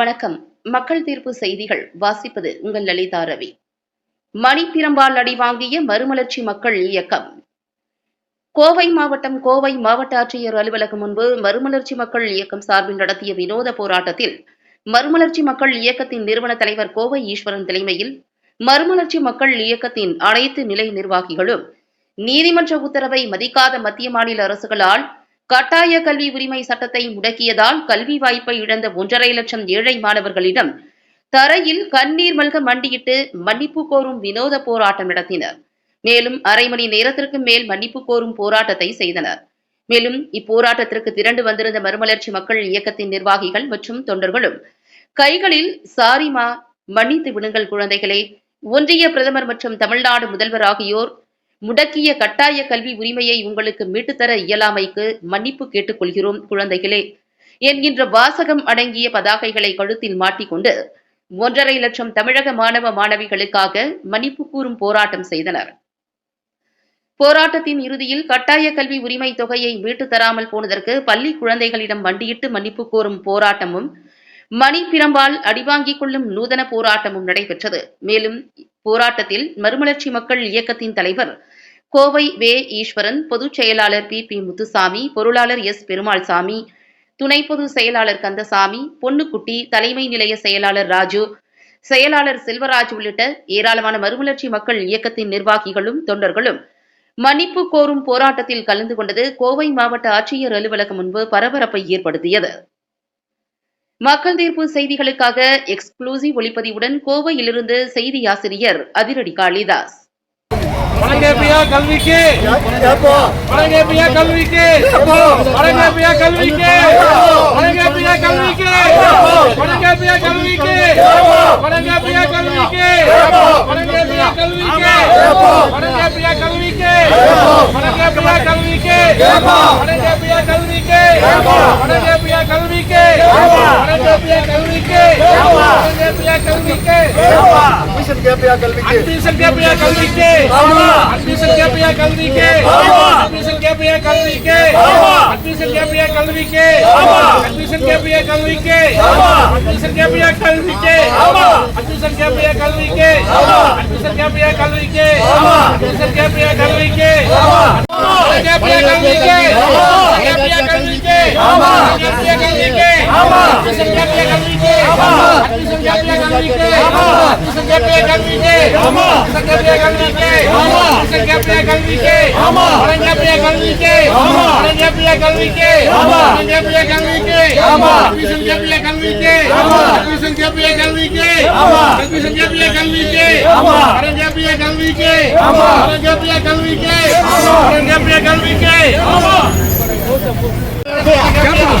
வணக்கம். மக்கள் தீர்ப்பு செய்திகள் வாசிப்பது உங்கள் லலிதா ரவி. மணிப்பிரம்பால் அடி வாங்கிய மறுமலர்ச்சி மக்கள் இயக்கம். கோவை மாவட்டம் கோவை மாவட்ட ஆட்சியர் அலுவலகம் முன்பு மறுமலர்ச்சி மக்கள் இயக்கம் சார்பில் நடத்திய வினோத போராட்டத்தில் மறுமலர்ச்சி மக்கள் இயக்கத்தின் நிறுவன தலைவர் கோவை ஈஸ்வரன் தலைமையில் மறுமலர்ச்சி மக்கள் இயக்கத்தின் அனைத்து நிலை நிர்வாகிகளும் நீதிமன்ற உத்தரவை மதிக்காத மத்திய மாநில அரசுகளால் கட்டாய கல்வி உரிமை சட்டத்தை முடக்கியதால் கல்வி வாய்ப்பை இழந்த ஒன்றரை லட்சம் ஏழை மாணவர்களிடம் தரையில் கண்ணீர் மல்க மண்டியிட்டு மன்னிப்பு கோரும் வினோத போராட்டம் நடத்தினர். மேலும் அரை மணி நேரத்திற்கு மேல் மன்னிப்பு கோரும் போராட்டத்தை செய்தனர். மேலும் இப்போராட்டத்திற்கு திரண்டு வந்திருந்த மறுமலர்ச்சி மக்கள் இயக்கத்தின் நிர்வாகிகள் மற்றும் தொண்டர்களும் கைகளில் சாரிமா மன்னித்து விடுங்கள் குழந்தைகளே ஒன்றிய பிரதமர் மற்றும் தமிழ்நாடு முதல்வர் ஆகியோர் முடக்கிய கட்டாய கல்வி உரிமையை உங்களுக்கு மீட்டுத்தர இயலாமைக்கு மன்னிப்பு கேட்டுக்கொள்கிறோம் குழந்தைகளே. என்கின்ற வாசகம் அடங்கிய பதாகைகளை கழுத்தில் மாட்டிக்கொண்டு ஒன்றரை லட்சம் தமிழக மாணவ மாணவிகளுக்காக மன்னிப்பு கூறும் போராட்டம் செய்தனர். போராட்டத்தின் இறுதியில் கட்டாய கல்வி உரிமை தொகையை மீட்டு தராமல் போனதற்கு பள்ளி குழந்தைகளிடம் மண்டியிட்டு மன்னிப்பு கோரும் போராட்டமும் மணிப்பிரம்பால் அடிவாங்கிக் கொள்ளும் நூதன போராட்டமும் நடைபெற்றது. மேலும் போராட்டத்தில் மறுமலர்ச்சி மக்கள் இயக்கத்தின் தலைவர் கோவை வே ஈஸ்வரன் பொதுச் செயலாளர் பி. பி. முத்துசாமி பொருளாளர் எஸ். பெருமாள்சாமி துணை பொதுச் செயலாளர் கந்தசாமி பொன்னுக்குட்டி தலைமை நிலைய செயலாளர் ராஜு செயலாளர் செல்வராஜ் உள்ளிட்ட ஏராளமான மறுமலர்ச்சி மக்கள் இயக்கத்தின் நிர்வாகிகளும் தொண்டர்களும். மன்னிப்பு கோரும் போராட்டத்தில் கலந்து கொண்டது கோவை மாவட்ட ஆட்சியர் அலுவலகம் முன்பு பரபரப்பை ஏற்படுத்தியது. மக்கள் தீர்ப்பு செய்திகளுக்காக எக்ஸ்க்ளூசிவ் ஒளிப்பதிவுடன் கோவையிலிருந்து செய்தி ஆசிரியர் அதிரடி காளிதாஸ். பழங்க பியா கல்விக்கு பழங்க பியா கல்விக்கு பழங்க பியா கல்விக்கு பழங்க பியா கல்விக்கு பழங்க பியா கல்விக்கு பழங்க பியா கல்விக்கு பழங்க பியா அட்மிஷன் கேட்பியா கல்விக்கு அட்மிஷன் கேப்பியா கல்விக்கு அட்மிஷன் கேப்பியா கல்விக்கு அட்மிஷன் கேப்பியா கல்விக்கு அட்மிஷன் கேப்பியா கல்விக்கு அட்மிஷன் கேப்பியா கல்விக்கு அட்மிஷன் கேப்பியா கல்விக்கு அட்மிஷன் கேப்பியா கல்விக்கு Siapa?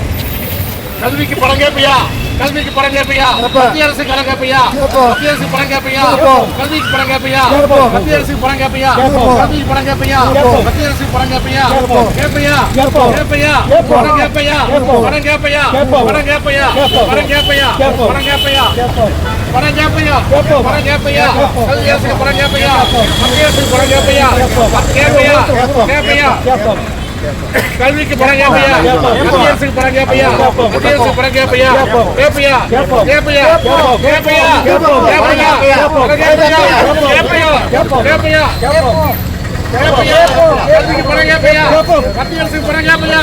கல்விக்கு படம் கேட்பியா கல்விக்கு படம் கேட்பியா மத்திய அரசு கடன் கேட்பியா மத்திய அரசு படம் கேட்பியா கல்விக்கு படம் கேட்பியா மத்திய அரசு படம் கேட்பியா கல்விக்கு படம் கேட்பியா மத்திய அரசு படம் கேட்பியா கேட்பையா கேட்பையா படம் கேட்பையா படம் கேட்பியா படம் கேட்பையா படம் கேட்பையா படம் கேட்பையா படம் கேட்பியா படம் கேட்பியா கல்வி அரசுக்கு படம் கேட்பியா மத்திய அரசு படம் கேட்பியா கேட்பியா கேட்பியா கல்விக்கு பணம் கேப்பையா மத்திய அரசுக்கு பணம் கேப்பையா மத்திய அரசுக்கு பணம் கேப்பையா கேப்பையா கேப்பையா கேப்பையா கேப்பையா பணம் கேப்பையா கேப்பையா கேப்பையா கல்விக்கு பணம் கேப்பையா மத்திய அரசுக்கு பணம் கேப்பையா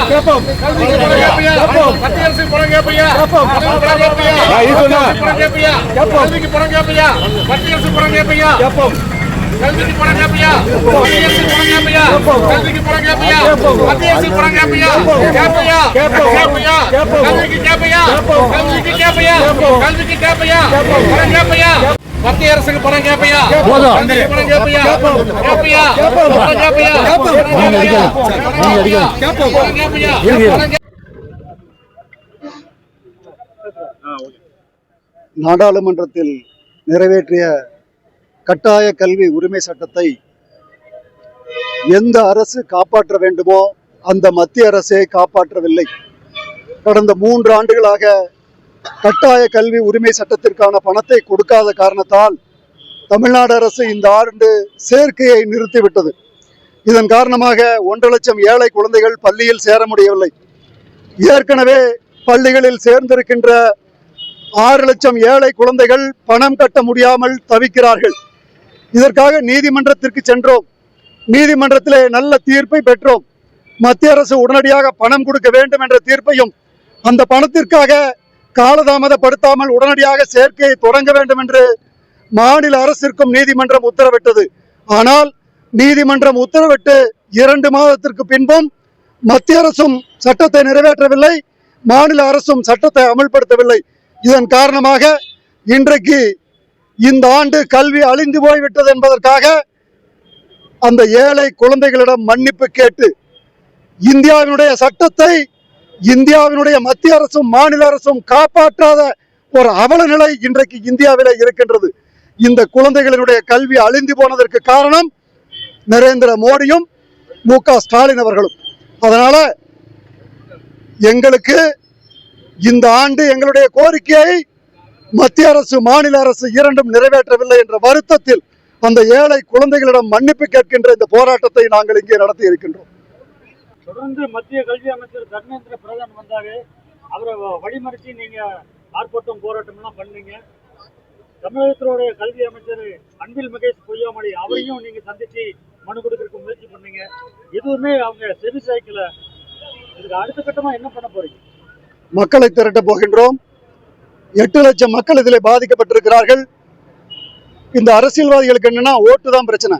கல்விக்கு பணம் கேப்பையா மத்திய அரசுக்கு பணம் கேப்பையா கல்விக்கு பணம் கேப்பையா மத்திய அரசுக்கு பணம் கேப்பையா கல்விக்கு போறாங்க அப்படியா போறாங்க அப்படியா கல்விக்கு போறாங்க அப்படியா மத்திய அரசு போறாங்க அப்படியா கேப்பையா? கேப்பையா? கல்விக்கு கேப்பையா? கல்விக்கு கேப்பையா? கல்விக்கு கேப்பையா? போறாங்க அப்படியா மத்திய அரசுக்கு பணம் கேப்பையா? போதும். பணம் கேப்பையா? கேப்பையா? பணம் கேப்பையா? நீங்க அடிக்கலாம் நீங்க அடிக்கலாம் பணம் கேப்பையா? நாடாளுமன்றத்தில் நிறைவேற்றிய கட்டாய கல்வி உரிமை சட்டத்தை எந்த அரசு காப்பாற்ற வேண்டுமோ அந்த மத்திய அரசே காப்பாற்றவில்லை. கடந்த மூன்று ஆண்டுகளாக கட்டாய கல்வி உரிமை சட்டத்திற்கான பணத்தை கொடுக்காத காரணத்தால் தமிழ்நாடு அரசு இந்த ஆண்டு சேர்க்கையை நிறுத்திவிட்டது. இதன் காரணமாக ஒன்றரை லட்சம் ஏழை குழந்தைகள் பள்ளியில் சேர முடியவில்லை. ஏற்கனவே பள்ளிகளில் சேர்ந்திருக்கின்ற ஆறு லட்சம் ஏழை குழந்தைகள் பணம் கட்ட முடியாமல் தவிக்கிறார்கள். இதற்காக நீதிமன்றத்திற்கு சென்றோம். நீதிமன்றத்திலே நல்ல தீர்ப்பை பெற்றோம். மத்திய அரசு உடனடியாக பணம் கொடுக்க வேண்டும் என்ற தீர்ப்பையும் அந்த பணத்திற்காக காலதாமதப்படுத்தாமல் உடனடியாக சேர்க்கையை தொடங்க வேண்டும் என்று மாநில அரசிற்கும் நீதிமன்றம் உத்தரவிட்டது. ஆனால் நீதிமன்றம் உத்தரவிட்டு இரண்டு மாதத்திற்கு பின்பும் மத்திய அரசும் சட்டத்தை நிறைவேற்றவில்லை மாநில அரசும் சட்டத்தை அமல்படுத்தவில்லை. இதன் காரணமாக இன்றைக்கு இந்த ஆண்டு கல்வி அழிந்து போய்விட்டது என்பதற்காக அந்த ஏழை குழந்தைகளிடம் மன்னிப்பு கேட்டு இந்தியாவினுடைய சட்டத்தை இந்தியாவினுடைய மத்திய அரசும் மாநில அரசும் காப்பாற்றாத ஒரு அவல நிலை இன்றைக்கு இந்தியாவிலே இருக்கின்றது. இந்த குழந்தைகளினுடைய கல்வி அழிந்து போனதற்கு காரணம் நரேந்திர மோடியும் மு க ஸ்டாலின் அவர்களும். அதனால எங்களுக்கு இந்த ஆண்டு எங்களுடைய கோரிக்கையை மத்திய அரசு மாநில அரசு இரண்டும் நிறைவேற்றவில்லை என்ற வருத்தத்தில் அந்த ஏழை குழந்தைகளிடம் மன்னிப்பு கேட்கின்ற இந்த போராட்டத்தை நாங்கள் இங்கே நடத்தி இருக்கின்றோம். தொடர்ந்து மத்திய கல்வி அமைச்சர் தர்மேந்திர பிரதான் வந்தாரு. அவரை வழிமறிச்சு நீங்க ஆர்ப்பாட்டம் போராட்டம் எல்லாம் பண்ணீங்க. தமிழகத்தினுடைய கல்வி அமைச்சர் அன்பில் மகேஷ் பொய்யாமொழி அவரையும் நீங்க சந்திச்சு மனு கொடுக்கறதுக்கு முயற்சி பண்ணீங்க. எதுவுமே அவங்க செவி சாய்க்கல. இதுக்கு அடுத்த கட்டமா என்ன பண்ண போறீங்க? மக்களை திரட்ட போகின்றோம். எட்டு லட்சம் மக்கள் இதில் பாதிக்கப்பட்டிருக்கிறார்கள். இந்த அரசியல்வாதிகளுக்கு என்னன்னா ஓட்டு தான் பிரச்சனை.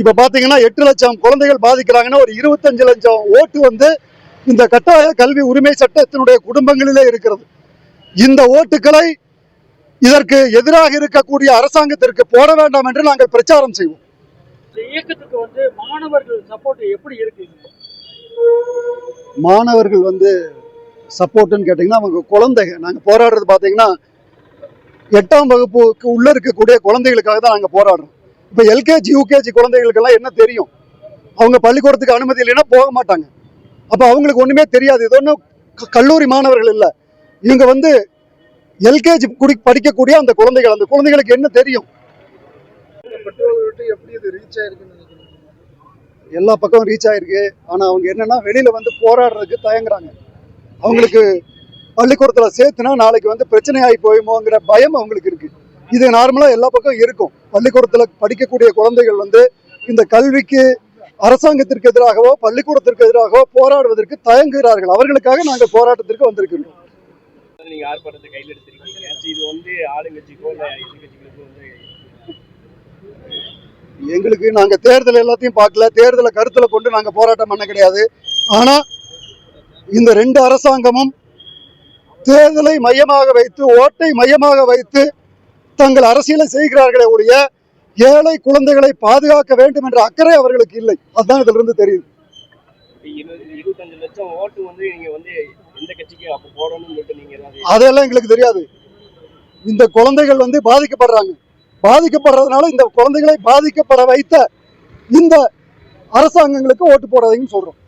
இப்ப பாத்தீங்கன்னா எட்டு லட்சம் குழந்தைகள் பாதிக்கிறாங்கன்னா ஒரு இருபத்தஞ்சு லட்சம் ஓட்டு வந்து இந்த கட்டாய கல்வி உரிமை சட்டத்தினுடைய குடும்பங்களிலே இருக்கிறது. இந்த ஓட்டுக்களை இதற்கு எதிராக இருக்கக்கூடிய அரசாங்கத்திற்கு போட வேண்டாம் என்று நாங்கள் பிரச்சாரம் செய்வோம். இந்த இயக்கத்துக்கு வந்து மாணவர்கள் சப்போர்ட் எப்படி இருக்கு? மாணவர்கள் வந்து சப்போர்ட்டுன்னு கேட்டிங்கன்னா அவங்க குழந்தைங்க. நாங்கள் போராடுறது பார்த்தீங்கன்னா எட்டாம் வகுப்புக்கு உள்ளே இருக்கக்கூடிய குழந்தைகளுக்காக தான் நாங்கள் போராடுறோம். இப்போ எல்கேஜி யூகேஜி குழந்தைகளுக்கெல்லாம் என்ன தெரியும்? அவங்க பள்ளிக்கூடத்துக்கு அனுமதி இல்லைன்னா போக மாட்டாங்க. அப்போ அவங்களுக்கு ஒன்றுமே தெரியாது. இது ஒன்றும் க- கல்லூரி மாணவர்கள் இல்லை. இவங்க வந்து எல்கேஜி குடி படிக்கக்கூடிய அந்த குழந்தைகள் அந்த குழந்தைகளுக்கு என்ன தெரியும்? பெற்றோர்கள் விட்டு எப்படி ரீச் எல்லா பக்கமும் ரீச் ஆயிருக்கு. ஆனால் அவங்க என்னன்னா வெளியில வந்து போராடுறதுக்கு தயங்குறாங்க. அவங்களுக்கு பள்ளிக்கூடத்துல சேர்த்துனா நாளைக்கு வந்து பிரச்சனை ஆகி போயுமோங்கிற பயம் அவங்களுக்கு இருக்கு. இது நார்மலா எல்லா பக்கம் இருக்கும். பள்ளிக்கூடத்துல படிக்கக்கூடிய குழந்தைகள் வந்து இந்த கல்விக்கு அரசாங்கத்திற்கு எதிராகவோ பள்ளிக்கூடத்திற்கு எதிராகவோ போராடுவதற்கு தயங்குகிறார்கள். அவர்களுக்காக நாங்கள் போராட்டத்திற்கு வந்திருக்கின்றோம். நீங்க ஆர்ப்பாட்டத்தை கையில் எடுத்திருக்கீங்க? இது வந்து ஆளுங்கட்சிக்கோ இல்ல எதிர்கட்சிகளுக்கோ வந்து எங்களுக்கு நாங்க தேர்தல் எல்லாத்தையும் பார்க்கல. தேர்தலை கருத்துல கொண்டு நாங்க போராட்டம் பண்ண கிடையாது. ஆனா இந்த ரெண்டு அரசாங்கமும் தேர்தலை மையமாக வைத்து ஓட்டை மையமாக வைத்து தங்கள் அரசியலை செய்கிறார்களே ஒழிய ஏழை குழந்தைகளை பாதுகாக்க வேண்டும் என்ற அக்கறை அவர்களுக்கு இல்லை. அதுதான் இதுல இருந்து தெரியுது அதெல்லாம் எங்களுக்கு தெரியாது. இந்த குழந்தைகள் வந்து பாதிக்கப்படுறாங்க. பாதிக்கப்படுறதுனால இந்த குழந்தைகளை பாதிக்கப்பட வைத்த இந்த அரசாங்கங்களுக்கு ஓட்டு போடாதீங்கன்னு சொல்றோம்.